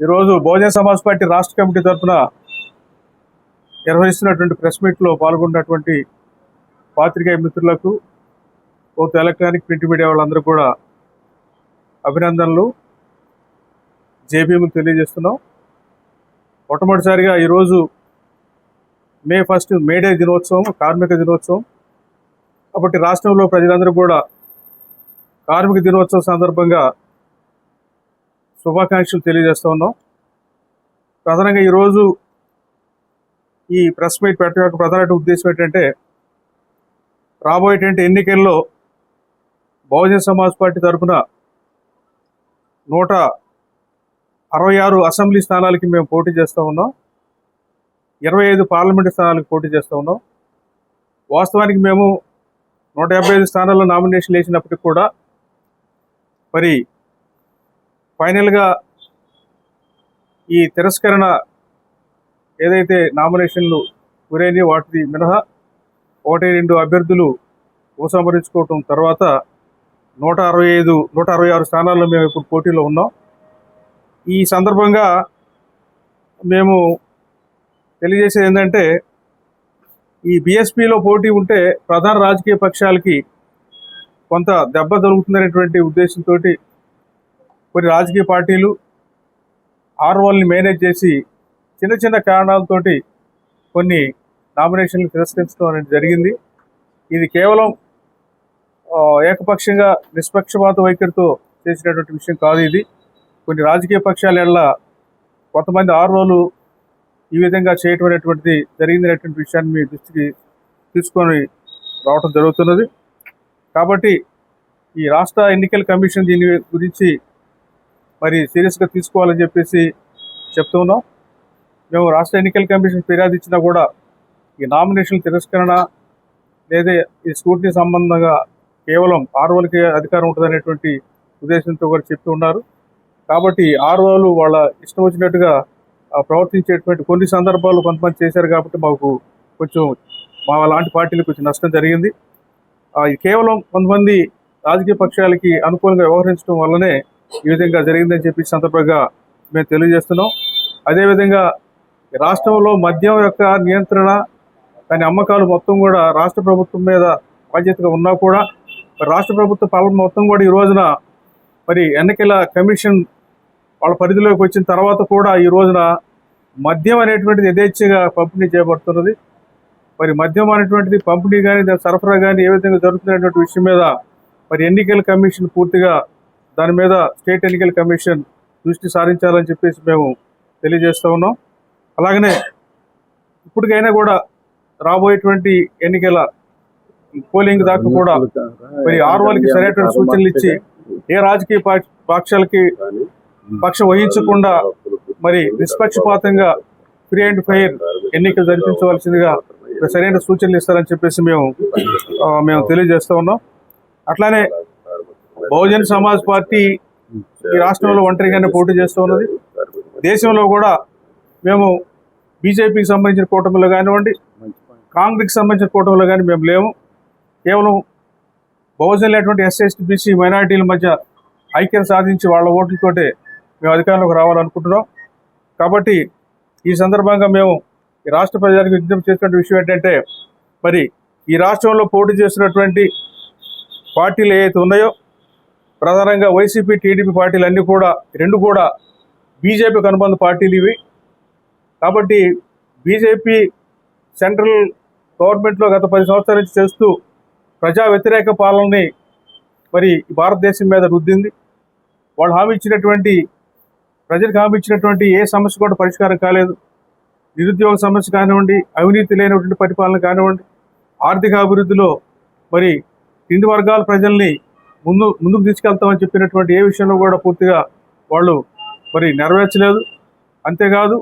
ఈరోజు బహుజన సమాజ్ పార్టీ రాష్ట్ర కమిటీ తరఫున నిర్వహిస్తున్నటువంటి ప్రెస్ మీట్లో పాల్గొన్నటువంటి పాత్రికేయ మిత్రులకు ఓ ఎలక్ట్రానిక్ ప్రింట్ మీడియా వాళ్ళందరూ కూడా అభినందనలు. జేబీఎం తెలియజేస్తున్నాం. మొట్టమొదటిసారిగా ఈరోజు మే ఫస్ట్ మేడే దినోత్సవం కార్మిక దినోత్సవం. కాబట్టి రాష్ట్రంలో ప్రజలందరూ కూడా కార్మిక దినోత్సవం సందర్భంగా శుభాకాంక్షలు తెలియజేస్తూ ఉన్నాం. ప్రధానంగా ఈరోజు ఈ ప్రెస్ మీట్ పెట్టడం యొక్క ప్రధాన ఉద్దేశం ఏంటంటే రాబోయేటువంటి ఎన్నికల్లో బహుజన సమాజ్ పార్టీ తరఫున నూట అరవై ఆరు అసెంబ్లీ స్థానాలకి మేము పోటీ చేస్తూ ఉన్నాం. ఇరవై ఐదు పార్లమెంటు స్థానాలకు పోటీ చేస్తూ ఉన్నాం. వాస్తవానికి మేము నూట యాభై ఐదు స్థానాల్లో నామినేషన్ వేసినప్పటికి కూడా మరి ఫైనల్గా ఈ తిరస్కరణ ఏదైతే నామినేషన్లు గురైన వాటి మినహా ఒకటి రెండు అభ్యర్థులు ఉపసంహరించుకోవటం తర్వాత నూట అరవై ఐదు నూట అరవై ఆరు స్థానాల్లో మేము ఇప్పుడు పోటీలో ఉన్నాం. ఈ సందర్భంగా మేము తెలియజేసేది ఏంటంటే ఈ బీఎస్పీలో పోటీ ఉంటే ప్రధాన రాజకీయ పక్షాలకి కొంత దెబ్బ దొరుకుతుందనేటువంటి ఉద్దేశంతో కొన్ని రాజకీయ పార్టీలు ఆర్ఓల్ని మేనేజ్ చేసి చిన్న చిన్న కారణాలతోటి కొన్ని నామినేషన్లు తిరస్కరించడం అనేది జరిగింది. ఇది కేవలం ఏకపక్షంగా నిష్పక్షపాత వైఖరితో చేసినటువంటి విషయం కాదు ఇది. కొన్ని రాజకీయ పక్షాల ఎడల కొంతమంది ఆర్వోలు ఈ విధంగా చేయటం అనేటువంటిది జరిగిందనేటువంటి విషయాన్ని మీ దృష్టికి తీసుకొని రావటం జరుగుతున్నది. కాబట్టి ఈ రాష్ట్ర ఎన్నికల కమిషన్ దీని గురించి మరి సీరియస్గా తీసుకోవాలని చెప్పేసి చెప్తూ ఉన్నాం. మేము రాష్ట్ర ఎన్నికల కమిషన్ ఫిర్యాదు ఇచ్చినా కూడా ఈ నామినేషన్ తిరస్కరణ లేదా ఈ స్కూటీ సంబంధంగా కేవలం ఆర్వోలకి అధికారం ఉంటుందనేటువంటి ఉద్దేశంతో కూడా చెప్తూ ఉన్నారు. కాబట్టి ఆర్వోలు వాళ్ళ ఇష్టం వచ్చినట్టుగా ప్రవర్తించేటువంటి కొన్ని సందర్భాలు కొంతమంది చేశారు కాబట్టి మాకు కొంచెం మా లాంటి పార్టీలకు కొంచెం నష్టం జరిగింది. కేవలం కొంతమంది రాజకీయ పక్షాలకి అనుకూలంగా వ్యవహరించడం వల్లనే ఈ విధంగా జరిగిందని చెప్పి సందర్భంగా మేము తెలియజేస్తున్నాం. అదేవిధంగా రాష్ట్రంలో మద్యం యొక్క నియంత్రణ దాని అమ్మకాలు మొత్తం కూడా రాష్ట్ర ప్రభుత్వం మీద బాధ్యతగా ఉన్నా కూడా మరి రాష్ట్ర ప్రభుత్వ పాలన మొత్తం కూడా ఈ రోజున మరి ఎన్నికల కమిషన్ వాళ్ళ పరిధిలోకి వచ్చిన తర్వాత కూడా ఈ రోజున మద్యం అనేటువంటిది యథేచ్ఛగా పంపిణీ చేయబడుతున్నది. మరి మద్యం అనేటువంటిది పంపిణీ కానీ దాని సరఫరా కానీ ఏ విధంగా జరుగుతున్నటువంటి విషయం మీద మరి ఎన్నికల కమిషన్ పూర్తిగా దాని మీద స్టేట్ ఎన్నికల కమిషన్ దృష్టి సారించాలని చెప్పేసి మేము తెలియజేస్తూ ఉన్నాం. అలాగనే ఇప్పటికైనా కూడా రాబోయేటువంటి ఎన్నికల పోలింగ్ దాకా కూడా మరి ఆర్వాలకి సరైనటువంటి సూచనలు ఇచ్చి ఏ రాజకీయ పా- పక్షాలకి పక్షం వహించకుండా మరి నిష్పక్షపాతంగా ఫ్రీ అండ్ ఫైర్ ఎన్నికలు జరిపించవలసిందిగా సరైన సూచనలు ఇస్తారని చెప్పేసి మేము మేము తెలియజేస్తూ ఉన్నాం. అట్లానే బహుజన్ సమాజ్ పార్టీ ఈ రాష్ట్రంలో ఒంటరిగానే పోటీ చేస్తూ ఉన్నది. దేశంలో కూడా మేము బీజేపీకి సంబంధించిన కూటమిలో కానివ్వండి కాంగ్రెస్కి సంబంధించిన కూటమిలో కానీ మేము లేము. కేవలం బహుజన్ లేనటువంటి ఎస్ఎస్టీ బీసీ మైనారిటీల మధ్య ఐక్యత సాధించి వాళ్ళ ఓట్లతోటే మేము అధికారంలోకి రావాలనుకుంటున్నాం. కాబట్టి ఈ సందర్భంగా మేము ఈ రాష్ట్ర ప్రజలకు విజ్ఞప్తి చేసినటువంటి విషయం ఏంటంటే మరి ఈ రాష్ట్రంలో పోటీ చేస్తున్నటువంటి పార్టీలు ఏవైతే ఉన్నాయో ప్రధానంగా వైసీపీ టీడీపీ పార్టీలు అన్నీ కూడా రెండు కూడా బీజేపీకి అనుబంధ పార్టీలు ఇవి. కాబట్టి బీజేపీ సెంట్రల్ గవర్నమెంట్లో గత పది సంవత్సరాల నుంచి చేస్తూ ప్రజా వ్యతిరేక పాలనని మరి భారతదేశం మీద రుద్దింది. వాళ్ళు హామీ ఇచ్చినటువంటి ప్రజలకు హామీ ఇచ్చినటువంటి ఏ సమస్య కూడా పరిష్కారం కాలేదు. నిరుద్యోగ సమస్య కానివ్వండి అవినీతి లేనటువంటి పరిపాలన కానివ్వండి ఆర్థిక అభివృద్ధిలో మరి కింది వర్గాల ప్రజల్ని ముందు ముందుకు తీసుకెళ్తామని చెప్పినటువంటి ఏ విషయంలో కూడా పూర్తిగా వాళ్ళు మరి నెరవేర్చలేదు. అంతేకాదు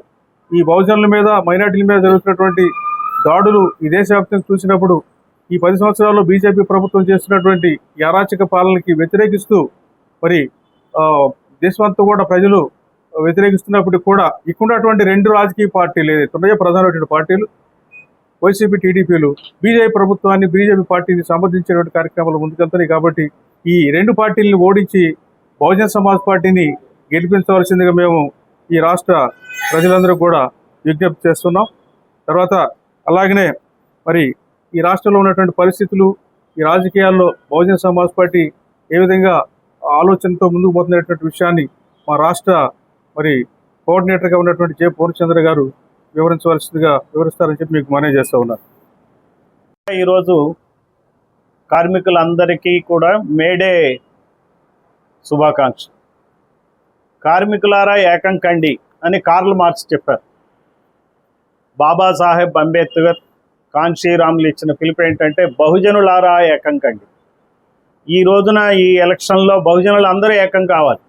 ఈ బహుజనుల మీద మైనార్టీల మీద జరుగుతున్నటువంటి దాడులు ఈ దేశవ్యాప్తంగా చూసినప్పుడు ఈ పది సంవత్సరాల్లో బీజేపీ ప్రభుత్వం చేస్తున్నటువంటి ఈ అరాచక పాలనకి వ్యతిరేకిస్తూ మరి దేశమంతా కూడా ప్రజలు వ్యతిరేకిస్తున్నప్పటికీ కూడా ఇక్కడున్నటువంటి రెండు రాజకీయ పార్టీలు ఏదైతే ఉన్నాయో ప్రధానమైనటువంటి పార్టీలు వైసీపీ టీడీపీలు బీజేపీ ప్రభుత్వాన్ని బీజేపీ పార్టీని సమర్థించేటువంటి కార్యక్రమాలు ముందుకెళ్తున్నాయి కాబట్టి ఈ రెండు పార్టీలను ఓడించి బహుజన సమాజ్ పార్టీని గెలిపించవలసిందిగా మేము ఈ రాష్ట్ర ప్రజలందరూ కూడా విజ్ఞప్తి చేస్తున్నాం. తర్వాత అలాగనే మరి ఈ రాష్ట్రంలో ఉన్నటువంటి పరిస్థితులు ఈ రాజకీయాల్లో బహుజన సమాజ్ పార్టీ ఏ విధంగా ఆలోచనతో ముందుకు పోతున్నటువంటి విషయాన్ని మా రాష్ట్ర మరి కోఆర్డినేటర్గా ఉన్నటువంటి జే పూర్ణచంద్ర గారు వివరించవలసిందిగా వివరిస్తారని చెప్పి మీకు మనవి చేస్తూ ఉన్నారు ఈరోజు కార్మికులందరికీ కూడా మేడే శుభాకాంక్ష కార్మికులారా ఏకం కండి అని కార్ల్ మార్క్స్ చెప్పారు. బాబాసాహెబ్ అంబేద్కర్ కాంక్షీరాములు ఇచ్చిన పిలుపు ఏంటంటే బహుజనులారా ఏకం కండి. ఈ రోజున ఈ ఎలక్షన్లో బహుజనులు అందరూ ఏకం కావాలి.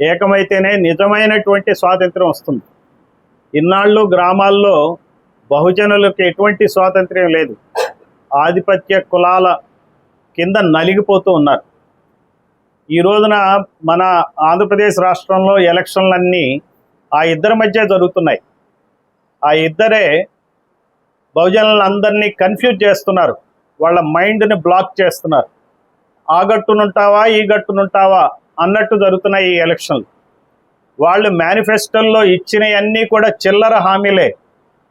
ఏకమైతేనే నిజమైనటువంటి స్వాతంత్రం వస్తుంది. ఇన్నాళ్ళు గ్రామాల్లో బహుజనులకు ఎటువంటి స్వాతంత్ర్యం లేదు. ఆధిపత్య కులాల కింద నలిగిపోతూ ఉన్నారు. ఈ రోజున మన ఆంధ్రప్రదేశ్ రాష్ట్రంలో ఎలక్షన్లన్నీ ఆ ఇద్దరి మధ్య జరుగుతున్నాయి. ఆ ఇద్దరే బహుజనులందరినీ కన్ఫ్యూజ్ చేస్తున్నారు. వాళ్ళ మైండ్ని బ్లాక్ చేస్తున్నారు. ఆ గట్టునుంటావా ఈ గట్టునుంటావా అన్నట్టు జరుగుతున్నాయి ఈ ఎలక్షన్లు. వాళ్ళు మేనిఫెస్టోల్లో ఇచ్చినవన్నీ కూడా చిల్లర హామీలే.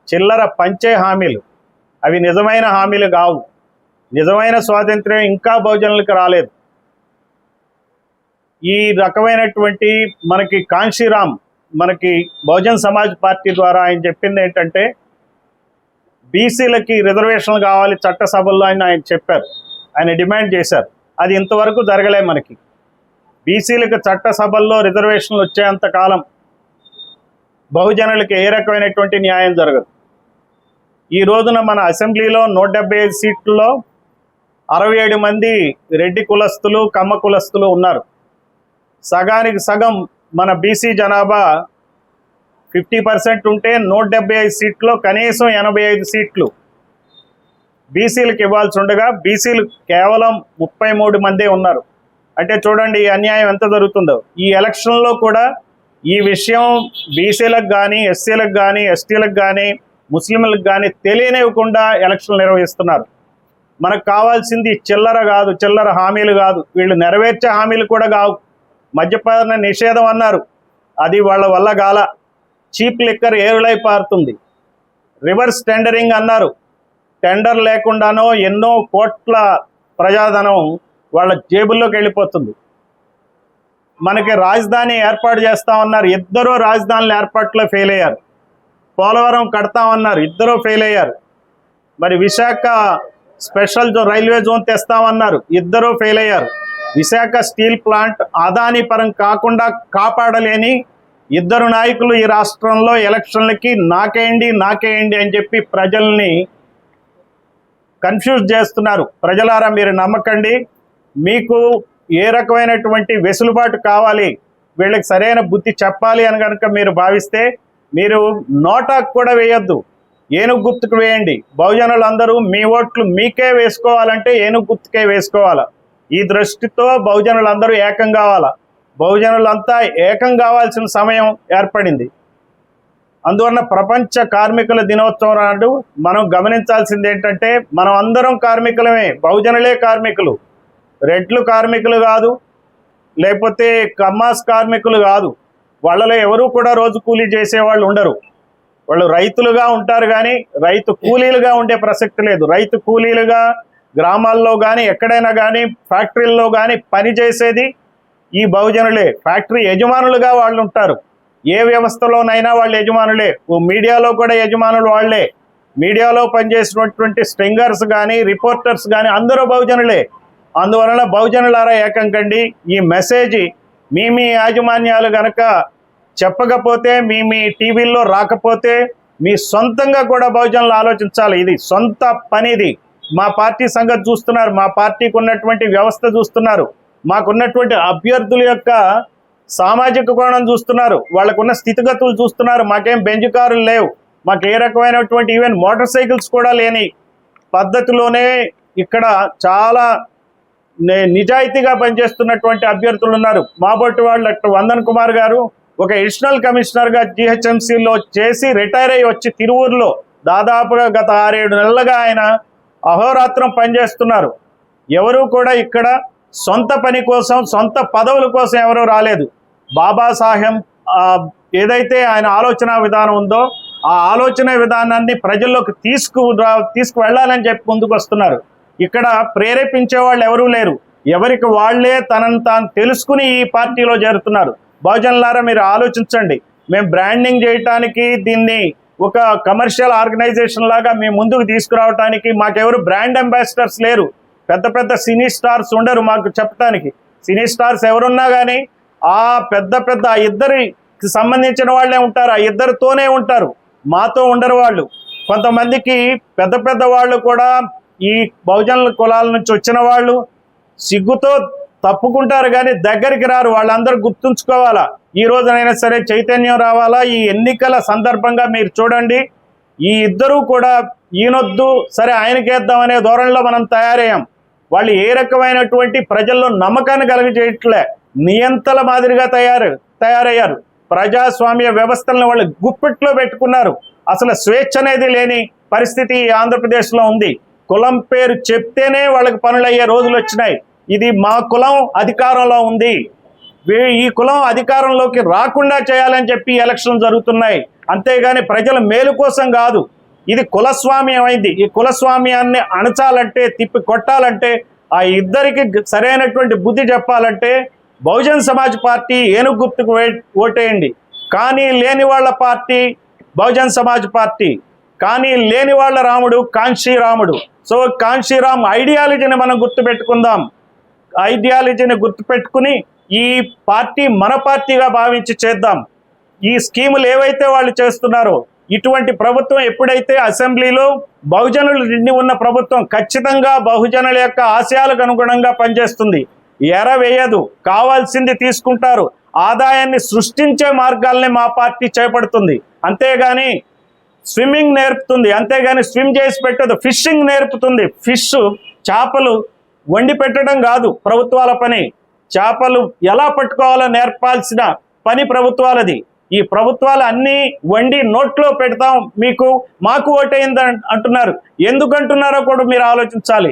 చిల్లర పంచే హామీలు. అవి నిజమైన హామీలు కావు. నిజమైన స్వాతంత్ర్యం ఇంకా బహుజనులకు రాలేదు. ఈ రకమైనటువంటి మనకి కాంశీరామ్ మనకి బహుజన్ సమాజ్ పార్టీ ద్వారా ఆయన చెప్పింది ఏంటంటే బీసీలకి రిజర్వేషన్లు కావాలి చట్టసభల్లో ఆయన ఆయన చెప్పారు. ఆయన డిమాండ్ చేశారు. అది ఇంతవరకు జరగలే మనకి. బీసీలకు చట్టసభల్లో రిజర్వేషన్లు వచ్చేంత కాలం బహుజనులకి ఏ రకమైనటువంటి న్యాయం జరగదు. ఈ రోజున మన అసెంబ్లీలో నూట డెబ్బై ఐదు సీట్లలో అరవై ఏడు మంది రెడ్డి కులస్తులు కమ్మ కులస్తులు ఉన్నారు. సగానికి సగం మన బీసీ జనాభా ఫిఫ్టీ పర్సెంట్ ఉంటే నూట డెబ్బై ఐదు సీట్లో కనీసం ఎనభై ఐదు సీట్లు బీసీలకు ఇవ్వాల్సి ఉండగా బీసీలు కేవలం ముప్పై మూడు మందే ఉన్నారు. అంటే చూడండి ఈ అన్యాయం ఎంత జరుగుతుందో. ఈ ఎలక్షన్లో కూడా ఈ విషయం బీసీలకు కానీ ఎస్సీలకు కానీ ఎస్టీలకు కానీ ముస్లింలకు కానీ తెలియనివ్వకుండా ఎలక్షన్లు నిర్వహిస్తున్నారు. మనకు కావాల్సింది చిల్లర కాదు చిల్లర హామీలు కాదు. వీళ్ళు నెరవేర్చే హామీలు కూడా కావు. మద్యపాన నిషేధం అన్నారు. అది వాళ్ళ వల్ల గాల చీప్ లిక్కర్ ఏరులై పారుతుంది. రివర్స్ టెండరింగ్ అన్నారు. టెండర్ లేకుండానో ఎన్నో కోట్ల ప్రజాధనం వాళ్ళ జేబుల్లోకి వెళ్ళిపోతుంది. మనకి రాజధాని ఏర్పాటు చేస్తామన్నారు. ఇద్దరూ రాజధానుల ఏర్పాట్లో ఫెయిల్ అయ్యారు. పోలవరం కడతామన్నారు. ఇద్దరూ ఫెయిల్ అయ్యారు. మరి Visakha special zone railway zone తెస్తామన్నారు. ఇద్దరూ ఫెయిల్ అయ్యారు. విశాఖ స్టీల్ ప్లాంట్ అదాని పరం కాకుండా కాపాడలేని ఇద్దరు నాయకులు ఈ రాష్ట్రంలో ఎలక్షన్లకి నాకేయండి నాకేయండి అని చెప్పి ప్రజల్ని కన్ఫ్యూజ్ చేస్తున్నారు. ప్రజలారా మీరు నమ్మకండి. మీకు ఏ రకమైనటువంటి వెసులుబాటు కావాలి వీళ్ళకి సరైన బుద్ధి చెప్పాలి అని కనుక మీరు భావిస్తే మీరు నోటాకు కూడా వేయొద్దు. ఏనుగు గుర్తుకు వేయండి. బహుజనులందరూ మీ ఓట్లు మీకే వేసుకోవాలంటే ఏనుగు గుర్తుకే వేసుకోవాలా? ఈ దృష్టితో బహుజనులందరూ ఏకం కావాలా? బహుజనులంతా ఏకం కావాల్సిన సమయం ఏర్పడింది. అందువలన ప్రపంచ కార్మికుల దినోత్సవం నాడు మనం గమనించాల్సింది ఏంటంటే మనం అందరం కార్మికులమే. బహుజనులే కార్మికులు. రెడ్లు కార్మికులు కాదు లేకపోతే కమ్మాస్ కార్మికులు కాదు. వాళ్ళలో ఎవరు కూడా రోజు కూలీ చేసేవాళ్ళు ఉండరు. వాళ్ళు రైతులుగా ఉంటారు కానీ రైతు కూలీలుగా ఉండే ప్రసక్తి లేదు. రైతు కూలీలుగా గ్రామాల్లో కానీ ఎక్కడైనా కానీ ఫ్యాక్టరీల్లో కానీ పని చేసేది ఈ బహుజనులే. ఫ్యాక్టరీ యజమానులుగా వాళ్ళు ఉంటారు. ఏ వ్యవస్థలోనైనా వాళ్ళు యజమానులే. ఓ మీడియాలో కూడా యజమానులు వాళ్ళే. మీడియాలో పనిచేసినటువంటి స్ట్రింగర్స్ కానీ రిపోర్టర్స్ కానీ అందరూ బహుజనులే. అందువలన బహుజనులారా ఏకం కండి. ఈ మెసేజ్ మీ మీ యాజమాన్యాలు గనక చెప్పకపోతే మీ మీ టీవీల్లో రాకపోతే మీ సొంతంగా కూడా బహుజనులు ఆలోచించాలి. ఇది సొంత పనిది మా పార్టీ సంగతి చూస్తున్నారు. మా పార్టీకి ఉన్నటువంటి వ్యవస్థ చూస్తున్నారు. మాకున్నటువంటి అభ్యర్థుల యొక్క సామాజిక కోణం చూస్తున్నారు. వాళ్ళకున్న స్థితిగతులు చూస్తున్నారు. మాకేం బెంజ్ కారులు లేవు. మాకు ఏ రకమైనటువంటి ఈవెన్ మోటార్ సైకిల్స్ కూడా లేని పద్ధతిలోనే ఇక్కడ చాలా నే- నిజాయితీగా పనిచేస్తున్నటువంటి అభ్యర్థులు ఉన్నారు. మాబొట్టి వాళ్ళు డాక్టర్ వందన్ కుమార్ గారు ఒక అడిషనల్ కమిషనర్గా జిహెచ్ఎంసీలో చేసి రిటైర్ అయ్యి వచ్చి తిరువూరులో దాదాపుగా గత ఆరేడు నెలలుగా ఆయన అహోరాత్రం పనిచేస్తున్నారు. ఎవరూ కూడా ఇక్కడ సొంత పని కోసం సొంత పదవుల కోసం ఎవరూ రాలేదు. బాబాసాహెబ్ ఏదైతే ఆయన ఆలోచన విధానం ఉందో ఆ ఆలోచన విధానాన్ని ప్రజల్లోకి తీసుకు తీసుకువెళ్ళాలని చెప్పి ముందుకు వస్తున్నారు. ఇక్కడ ప్రేరేపించే వాళ్ళు ఎవరూ లేరు. ఎవరికి వాళ్ళే తనను తాను తెలుసుకుని ఈ పార్టీలో చేరుతున్నారు. బహుజనులారా మీరు ఆలోచించండి. మేము బ్రాండింగ్ చేయటానికి దీన్ని ఒక కమర్షియల్ ఆర్గనైజేషన్ లాగా మేము ముందుకు తీసుకురావడానికి మాకెవరు బ్రాండ్ అంబాసిడర్స్ లేరు. పెద్ద పెద్ద సినీ స్టార్స్ ఉండరు మాకు చెప్పడానికి సినీ స్టార్స్ ఎవరున్నా కానీ ఆ పెద్ద పెద్ద ఆ ఇద్దరికి సంబంధించిన వాళ్ళే ఉంటారు. ఆ ఇద్దరితోనే ఉంటారు. మాతో ఉండరు వాళ్ళు. కొంతమందికి పెద్ద పెద్ద వాళ్ళు కూడా ఈ బహుజనుల కులాల నుంచి వచ్చిన వాళ్ళు సిగ్గుతో తప్పుకుంటారు కానీ దగ్గరికి రారు. వాళ్ళందరూ గుర్తుంచుకోవాలా? ఈ రోజునైనా సరే చైతన్యం రావాలా? ఈ ఎన్నికల సందర్భంగా మీరు చూడండి. ఈ ఇద్దరూ కూడా ఈయనొద్దు సరే ఆయనకేద్దాం అనే ధోరణిలో మనం తయారయ్యాం. వాళ్ళు ఏ రకమైనటువంటి ప్రజల్లో నమ్మకాన్ని కలుగజేయట్లే నియంతల మాదిరిగా తయారు తయారయ్యారు. ప్రజాస్వామ్య వ్యవస్థలను వాళ్ళు గుప్పిట్లో పెట్టుకున్నారు. అసలు స్వేచ్ఛ అనేది లేని పరిస్థితి ఆంధ్రప్రదేశ్లో ఉంది. కులం పేరు చెప్తేనే వాళ్ళకి పనులు అయ్యే రోజులు వచ్చినాయి. ఇది మా కులం అధికారంలో ఉంది. ఈ కులం అధికారంలోకి రాకుండా చేయాలని చెప్పి ఎలక్షన్ జరుగుతున్నాయి. అంతేగాని ప్రజల మేలు కోసం కాదు. ఇది కులస్వామ్యం అయింది ఈ కులస్వామ్యాన్ని అణచాలంటే తిప్పి కొట్టాలంటే ఆ ఇద్దరికి సరైనటువంటి బుద్ధి చెప్పాలంటే బహుజన్ సమాజ్ పార్టీ ఏనుగు గుర్తుకు ఓటేయండి. కానీ లేని వాళ్ళ పార్టీ బహుజన్ సమాజ్ పార్టీ. కానీ లేని వాళ్ళ రాముడు కాంక్షీరాముడు. రాముడు సో కాంశీరామ్ ఐడియాలజీని మనం గుర్తుపెట్టుకుందాం. ఐడియాలజీని గుర్తుపెట్టుకుని ఈ పార్టీ మన పార్టీగా భావించి చేద్దాం. ఈ స్కీములు ఏవైతే వాళ్ళు చేస్తున్నారో ఇటువంటి ప్రభుత్వం ఎప్పుడైతే అసెంబ్లీలో బహుజనులు నిండి ఉన్న ప్రభుత్వం ఖచ్చితంగా బహుజనుల యొక్క ఆశయాలకు అనుగుణంగా పనిచేస్తుంది. ఎరవేయదు కావాల్సింది తీసుకుంటారు. ఆదాయాన్ని సృష్టించే మార్గాల్ని మా పార్టీ చేపడుతుంది. అంతేగాని స్విమ్మింగ్ నేర్పుతుంది అంతేగాని స్విమ్ చేసి పెట్టదు ఫిషింగ్ నేర్పుతుంది. ఫిష్ చేపలు వండి పెట్టడం కాదు ప్రభుత్వాల పని. చేపలు ఎలా పట్టుకోవాలో నేర్పాల్సిన పని ప్రభుత్వాలది. ఈ ప్రభుత్వాలు అన్నీ వండి నోట్లో పెడతాం మీకు మాకు ఓటైంది అంటున్నారు. ఎందుకంటున్నారో కూడా మీరు ఆలోచించాలి.